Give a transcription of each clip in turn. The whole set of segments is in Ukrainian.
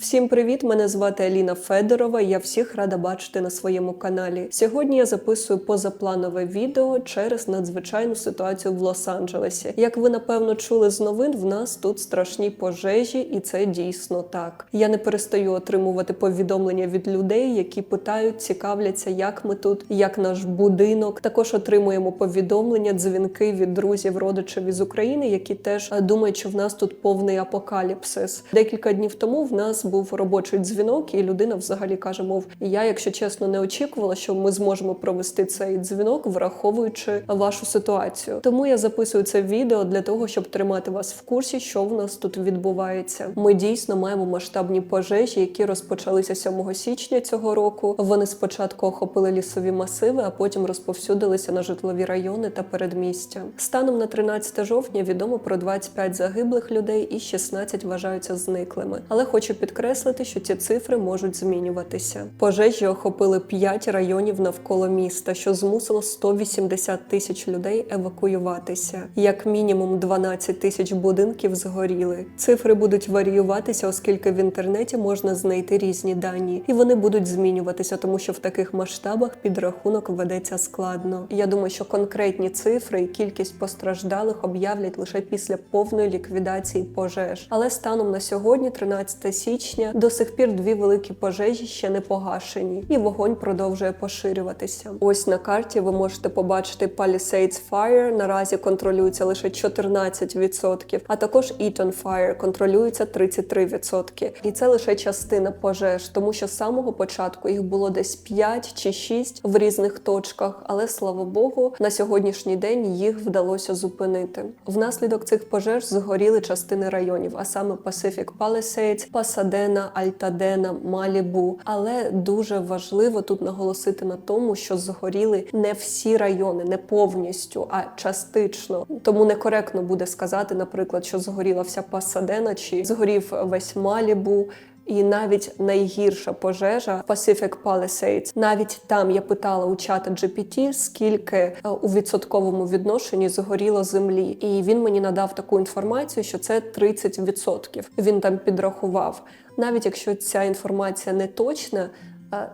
Всім привіт! Мене звати Аліна Федорова. Я всіх рада бачити на своєму каналі. Сьогодні я записую позапланове відео через надзвичайну ситуацію в Лос-Анджелесі. Як ви напевно чули з новин, в нас тут страшні пожежі, і це дійсно так. Я не перестаю отримувати повідомлення від людей, які питають, цікавляться, як ми тут, як наш будинок. Також отримуємо повідомлення, дзвінки від друзів, родичів із України, які теж е, думають, що в нас тут повний апокаліпсис. Декілька днів тому в нас був робочий дзвінок, і людина взагалі каже: мов я, якщо чесно, не очікувала, що ми зможемо провести цей дзвінок, враховуючи вашу ситуацію. Тому я записую це відео для того, щоб тримати вас в курсі, що в нас тут відбувається. Ми дійсно маємо масштабні пожежі, які розпочалися 7 січня цього року. Вони спочатку охопили лісові масиви, а потім розповсюдилися на житлові райони та передмістя. Станом на 13 жовтня відомо про 25 загиблих людей і 16 вважаються зниклими. Але хочу підкреслити, що ці цифри можуть змінюватися. Пожежі охопили 5 районів навколо міста, що змусило 180 тисяч людей евакуюватися. Як мінімум 12 тисяч будинків згоріли. Цифри будуть варіюватися, оскільки в інтернеті можна знайти різні дані, і вони будуть змінюватися, тому що в таких масштабах підрахунок ведеться складно. Я думаю, що конкретні цифри і кількість постраждалих об'являть лише після повної ліквідації пожеж. Але станом на сьогодні, 13 січня, до сих пір дві великі пожежі ще не погашені, і вогонь продовжує поширюватися. Ось на карті ви можете побачити Palisades Fire, наразі контролюється лише 14%, а також Eaton Fire контролюється 33%. І це лише частина пожеж, тому що з самого початку їх було десь 5 чи 6 в різних точках, але слава Богу, на сьогоднішній день їх вдалося зупинити. Внаслідок цих пожеж згоріли частини районів, а саме Pacific Palisades, Пасадена, Альтадена, Малібу. Але дуже важливо тут наголосити на тому, що згоріли не всі райони, не повністю, а частично. Тому некоректно буде сказати, наприклад, що згоріла вся Пасадена чи згорів весь Малібу. І навіть найгірша пожежа Pacific Palisades, навіть там я питала у чата GPT, скільки е, у відсотковому відношенні згоріло землі, і він мені надав таку інформацію, що це 30%. Він там підрахував. Навіть якщо ця інформація не точна.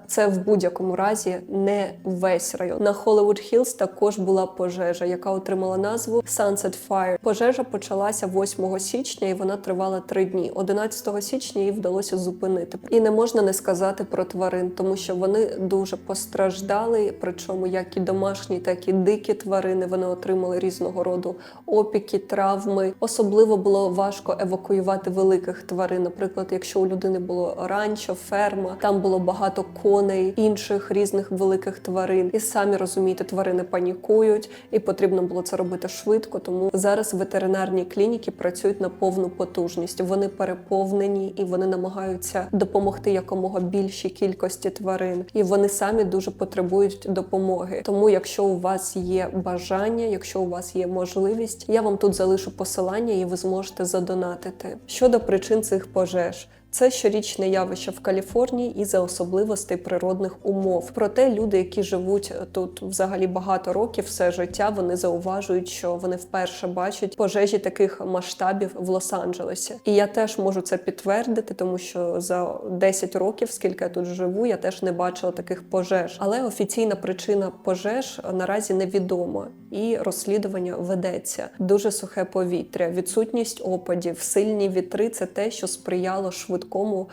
Це в будь-якому разі не весь район. На Hollywood Hills також була пожежа, яка отримала назву Sunset Fire. Пожежа почалася 8 січня і вона тривала три дні. 11 січня її вдалося зупинити. І не можна не сказати про тварин, тому що вони дуже постраждали. Причому як і домашні, так і дикі тварини вони отримали різного роду опіки, травми. Особливо було важко евакуювати великих тварин. Наприклад, якщо у людини було ранчо, ферма, там було багато коней, інших різних великих тварин. І самі розумієте, тварини панікують, і потрібно було це робити швидко. Тому зараз ветеринарні клініки працюють на повну потужність. Вони переповнені і вони намагаються допомогти якомога більшій кількості тварин, і вони самі дуже потребують допомоги. Тому, якщо у вас є бажання, якщо у вас є можливість, я вам тут залишу посилання, і ви зможете задонатити. Щодо причин цих пожеж. Це щорічне явище в Каліфорнії і за особливостей природних умов. Проте люди, які живуть тут взагалі багато років, все життя, вони зауважують, що вони вперше бачать пожежі таких масштабів в Лос-Анджелесі. І я теж можу це підтвердити, тому що за 10 років, скільки я тут живу, я теж не бачила таких пожеж. Але офіційна причина пожеж наразі невідома, і розслідування ведеться. Дуже сухе повітря, відсутність опадів, сильні вітри це те, що сприяло швидкому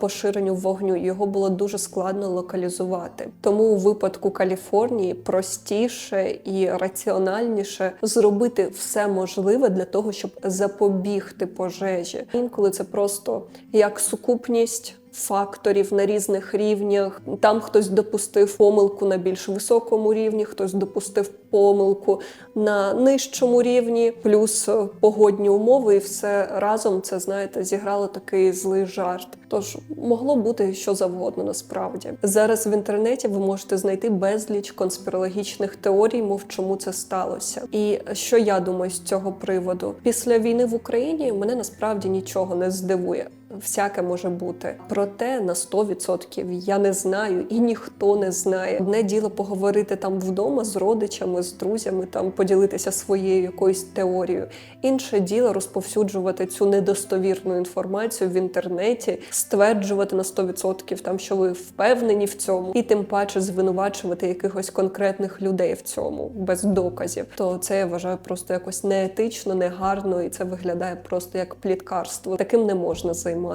поширенню вогню. Його було дуже складно локалізувати. Тому у випадку Каліфорнії простіше і раціональніше зробити все можливе для того, щоб запобігти пожежі. Інколи це просто як сукупність. Факторів на різних рівнях. Там хтось допустив помилку на більш високому рівні, хтось допустив помилку на нижчому рівні, плюс е, погодні умови, і все разом це знаєте зіграло такий злий жарт. Тож могло бути що завгодно насправді. Зараз в інтернеті ви можете знайти безліч конспірологічних теорій, мов чому це сталося. І що я думаю з цього приводу? Після війни в Україні мене насправді нічого не здивує. Всяке може бути. Проте на 100% я не знаю і ніхто не знає. Одне діло поговорити там вдома з родичами, з друзями, там поділитися своєю якоюсь теорією. Інше діло розповсюджувати цю недостовірну інформацію в інтернеті, стверджувати на 100% там, що ви впевнені в цьому, і тим паче звинувачувати якихось конкретних людей в цьому без доказів. То це я вважаю просто якось неетично, негарно, і це виглядає просто як пліткарство. Таким не можна займатися.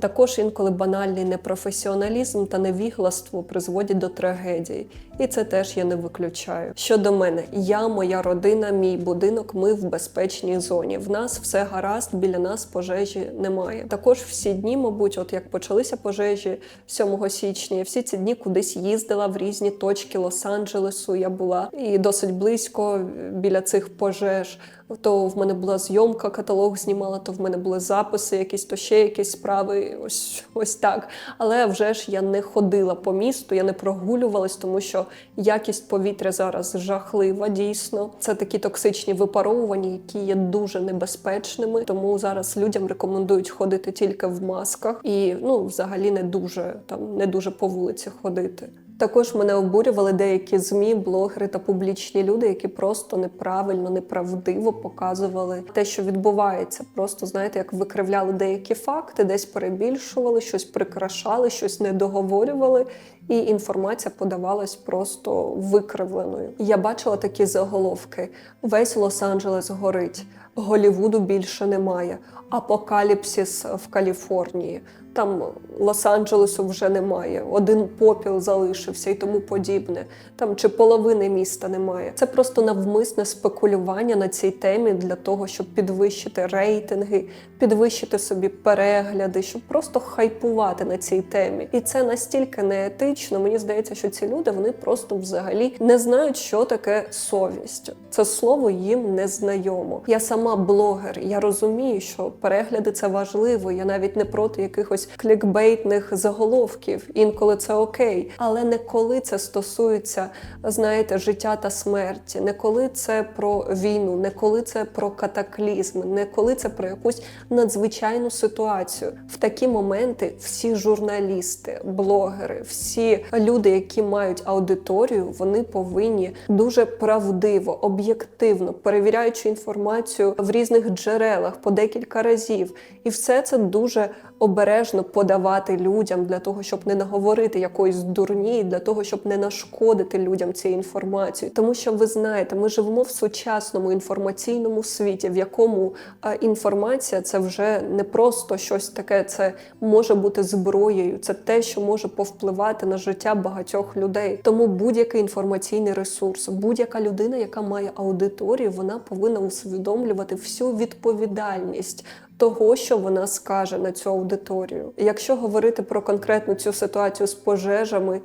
Також інколи банальний непрофесіоналізм та невігластво призводять до трагедії, і це теж я не виключаю. Щодо мене, я, моя родина, мій будинок, ми в безпечній зоні. В нас все гаразд, біля нас пожежі немає. Також всі дні, мабуть, от як почалися пожежі 7 січня, всі ці дні кудись їздила в різні точки Лос-Анджелесу. Я була і досить близько біля цих пожеж. То в мене була зйомка, каталог знімала, то в мене були записи, якісь то ще якісь справи. Ось ось так. Але вже ж я не ходила по місту, я не прогулювалась, тому що якість повітря зараз жахлива. Дійсно, це такі токсичні випаровування, які є дуже небезпечними. Тому зараз людям рекомендують ходити тільки в масках і ну, взагалі не дуже там не дуже по вулиці ходити. Також мене обурювали деякі змі, блогери та публічні люди, які просто неправильно, неправдиво показували те, що відбувається. Просто знаєте, як викривляли деякі факти, десь перебільшували, щось прикрашали, щось не договорювали, і інформація подавалась просто викривленою. Я бачила такі заголовки: весь Лос-Анджелес горить, Голівуду більше немає, апокаліпсис в Каліфорнії. Там Лос-Анджелесу вже немає, один попіл залишився і тому подібне. Там чи половини міста немає. Це просто навмисне спекулювання на цій темі для того, щоб підвищити рейтинги, підвищити собі перегляди, щоб просто хайпувати на цій темі. І це настільки неетично. Мені здається, що ці люди вони просто взагалі не знають, що таке совість. Це слово їм не знайомо. Я сама блогер, я розумію, що перегляди це важливо. Я навіть не проти якихось клікбейтних заголовків. Інколи це окей, але не коли це стосується, знаєте, життя та смерті, не коли це про війну, не коли це про катаклізм, не коли це про якусь надзвичайну ситуацію. В такі моменти всі журналісти, блогери, всі люди, які мають аудиторію, вони повинні дуже правдиво, об'єктивно перевіряючи інформацію в різних джерелах по декілька разів, і все це дуже обережно подавати людям для того, щоб не наговорити якоїсь дурні, для того, щоб не нашкодити людям цією інформацією. Тому що ви знаєте, ми живемо в сучасному інформаційному світі, в якому інформація це вже не просто щось таке, це може бути зброєю, це те, що може повпливати на життя багатьох людей. Тому будь-який інформаційний ресурс, будь-яка людина, яка має аудиторію, вона повинна усвідомлювати всю відповідальність того, що вона скаже на цю аудиторію. Якщо говорити про конкретну цю ситуацію з пожежами.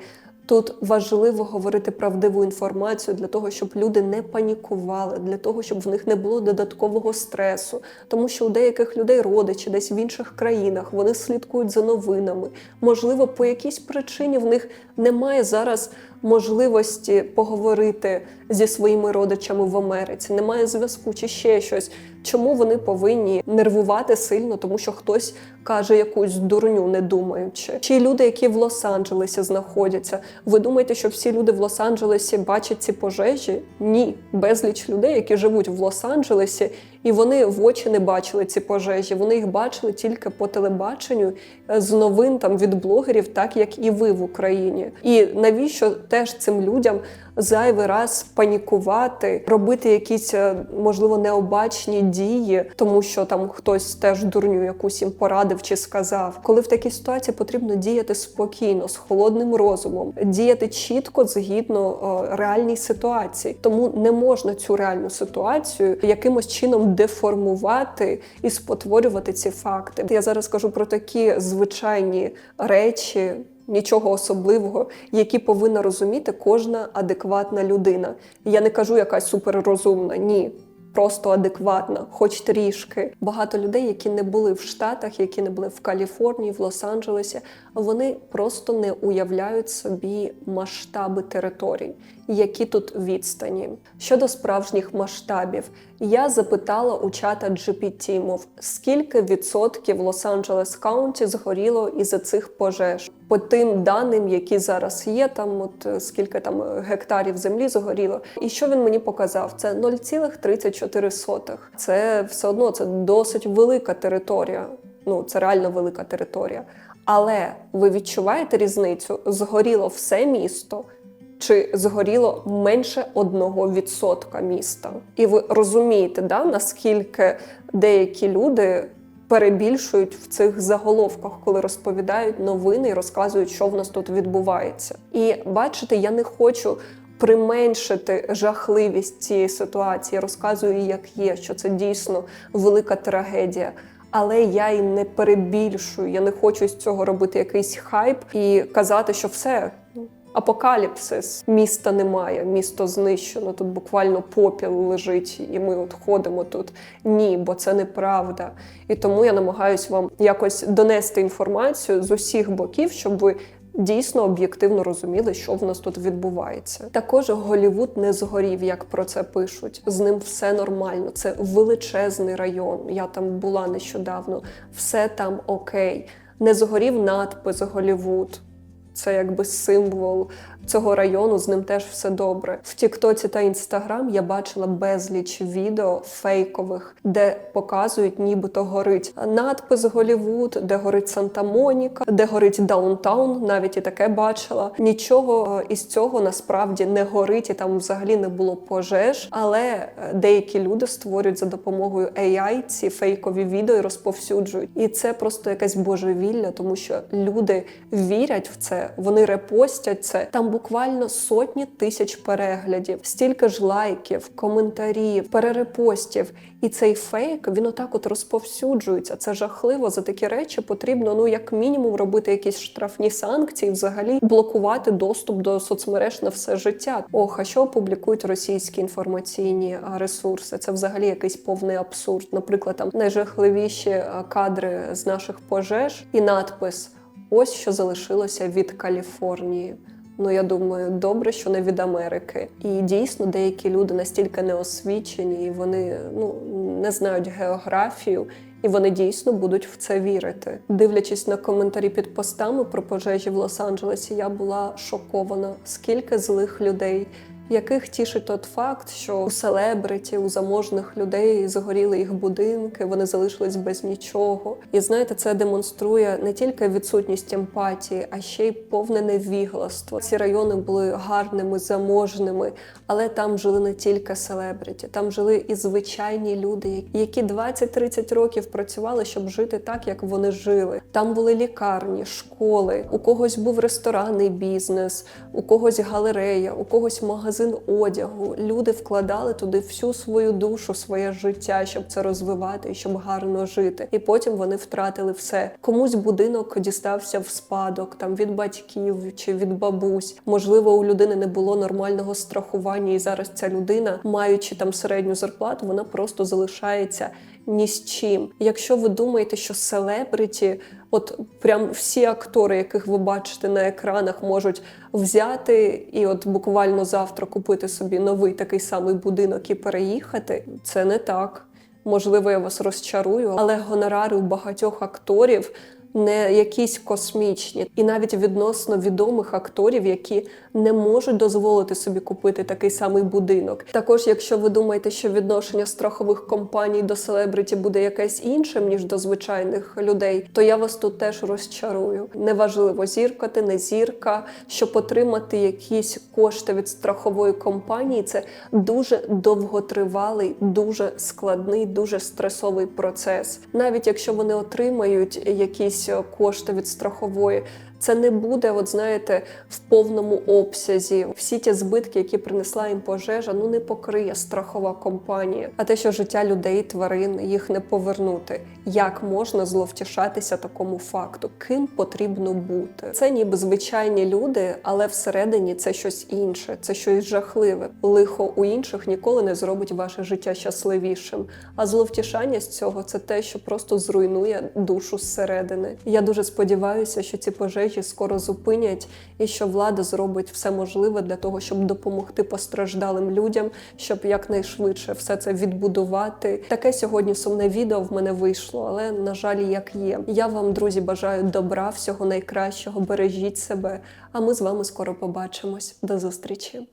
Тут важливо говорити правдиву інформацію для того, щоб люди не панікували, для того, щоб в них не було додаткового стресу, тому що у деяких людей родичі десь в інших країнах вони слідкують за новинами. Можливо, по якійсь причині в них немає зараз можливості поговорити зі своїми родичами в Америці, немає зв'язку чи ще щось. Чому вони повинні нервувати сильно, тому що хтось каже якусь дурню, не думаючи? Чи люди, які в Лос-Анджелесі знаходяться, ви думаєте, що всі люди в Лос-Анджелесі бачать ці пожежі? Ні, безліч людей, які живуть в Лос-Анджелесі, і вони в очі не бачили ці пожежі. Вони їх бачили тільки по телебаченню е, з новин там від блогерів, так як і ви в Україні. І навіщо теж цим людям зайвий раз панікувати, робити якісь е, можливо необачні дії, тому що там хтось теж дурню якусь їм порадив чи сказав. Коли в такій ситуації потрібно діяти спокійно, з холодним розумом, діяти чітко згідно реальній ситуації. Тому не можна цю реальну ситуацію якимось чином деформувати і спотворювати ці факти. Я зараз кажу про такі звичайні речі. Нічого особливого, які повинна розуміти кожна адекватна людина. Я не кажу якась суперрозумна, ні. Просто адекватна, хоч трішки. Багато людей, які не були в Штатах, які не були в Каліфорнії, в Лос-Анджелесі, вони просто не уявляють собі масштаби територій, які тут відстані. Щодо справжніх масштабів, я запитала у чата GPT, мов скільки відсотків Лос-Анджелес Каунті згоріло із-за цих пожеж. По тим даним, які зараз є, там от е, скільки там гектарів землі згоріло. І що він мені показав? Це 0,34. Це все одно це досить велика територія. Ну, це реально велика територія. Але ви відчуваєте різницю? Згоріло все місто. Чи згоріло менше одного відсотка міста? І ви розумієте, да, наскільки деякі люди перебільшують в цих заголовках, коли розповідають новини і розказують, що в нас тут відбувається. І бачите, я не хочу применшити жахливість цієї ситуації. Розказую, як є, що це дійсно велика трагедія. Але я і не перебільшую. Я не хочу з цього робити якийсь хайп і казати, що все. Апокаліпсис міста немає, місто знищено. Тут буквально попіл лежить, і ми от ходимо тут. Ні, бо це неправда. І тому я намагаюся вам якось донести інформацію з усіх боків, щоб ви. Дійсно об'єктивно розуміли, що в нас тут відбувається. Також Голівуд не згорів, як про це пишуть. З ним все нормально. Це величезний район. Я там була нещодавно. Все там окей. Не згорів надпис Голівуд. Це якби символ цього району, з ним теж все добре. В Тіктоці та Інстаграм я бачила безліч відео фейкових, де показують, нібито горить надпис Голівуд, де горить Санта-Моніка, де горить Даунтаун. Навіть і таке бачила. Нічого е, із цього насправді не горить, і там взагалі не було пожеж. Але е, деякі люди створюють за допомогою AI ці фейкові відео і розповсюджують. І це просто якесь божевілля, тому що люди вірять в це, вони репостять це. Там буквально сотні тисяч переглядів, стільки ж лайків, коментарів, перерепостів. І цей фейк він отак от розповсюджується. Це жахливо. За такі речі потрібно, ну як мінімум, робити якісь штрафні санкції, взагалі блокувати доступ до соцмереж на все життя. Ох, а що публікують російські інформаційні ресурси? Це взагалі якийсь повний абсурд. Наприклад, там найжахливіші кадри з наших пожеж і надпис. Ось що залишилося від Каліфорнії. Ну я думаю, добре, що не від Америки. І дійсно деякі люди настільки неосвічені, і вони ну не знають географію, і вони дійсно будуть в це вірити. Дивлячись на коментарі під постами про пожежі в Лос-Анджелесі, я була шокована, скільки злих людей. Яких тішить тот факт, що у селебриті, у заможних людей згоріли їх будинки, вони залишились без нічого. І знаєте, це демонструє не тільки відсутність емпатії, а ще й повне невігластво. Ці райони були гарними, заможними, але там жили не тільки селебриті, там жили і звичайні люди, які 20-30 років працювали, щоб жити так, як вони жили. Там були лікарні, школи, у когось був ресторанний бізнес, у когось галерея, у когось магазин одягу. Люди вкладали туди всю свою душу, своє життя, щоб це розвивати і щоб гарно жити. І потім вони втратили все. Комусь будинок дістався в спадок, там від батьків чи від бабусь. Можливо, у людини не було нормального страхування, і зараз ця людина, маючи там середню зарплату, вона просто залишається ні з чим. Якщо ви думаєте, що селебриті, от прям всі актори, яких ви бачите на екранах, можуть взяти і от буквально завтра купити собі новий такий самий будинок і переїхати, це не так. Можливо, я вас розчарую, але гонорари у багатьох акторів не якісь космічні, і навіть відносно відомих акторів, які не можуть дозволити собі купити такий самий будинок. Також, якщо ви думаєте, що відношення страхових компаній до селебриті буде якесь іншим ніж до звичайних людей, то я вас тут теж розчарую. Неважливо, зірка ти, не зірка, щоб отримати якісь кошти від страхової компанії, це дуже довготривалий, дуже складний, дуже стресовий процес. Навіть якщо вони отримають якісь кошти від страхової. Це не буде, от знаєте, в повному обсязі. Всі ті збитки, які принесла їм пожежа, ну не покриє страхова компанія. А те, що життя людей, тварин їх не повернути. Як можна зловтішатися такому факту? Ким потрібно бути? Це ніби звичайні люди, але всередині це щось інше, це щось жахливе. Лихо у інших ніколи не зробить ваше життя щасливішим. А зловтішання з цього це те, що просто зруйнує душу зсередини. Я дуже сподіваюся, що ці пожежі скоро зупинять, і що влада зробить все можливе для того, щоб допомогти постраждалим людям, щоб якнайшвидше все це відбудувати. Таке сьогодні сумне відео в мене вийшло, але на жаль, як є. Я вам, друзі, бажаю добра, всього найкращого. Бережіть себе. А ми з вами скоро побачимось. До зустрічі.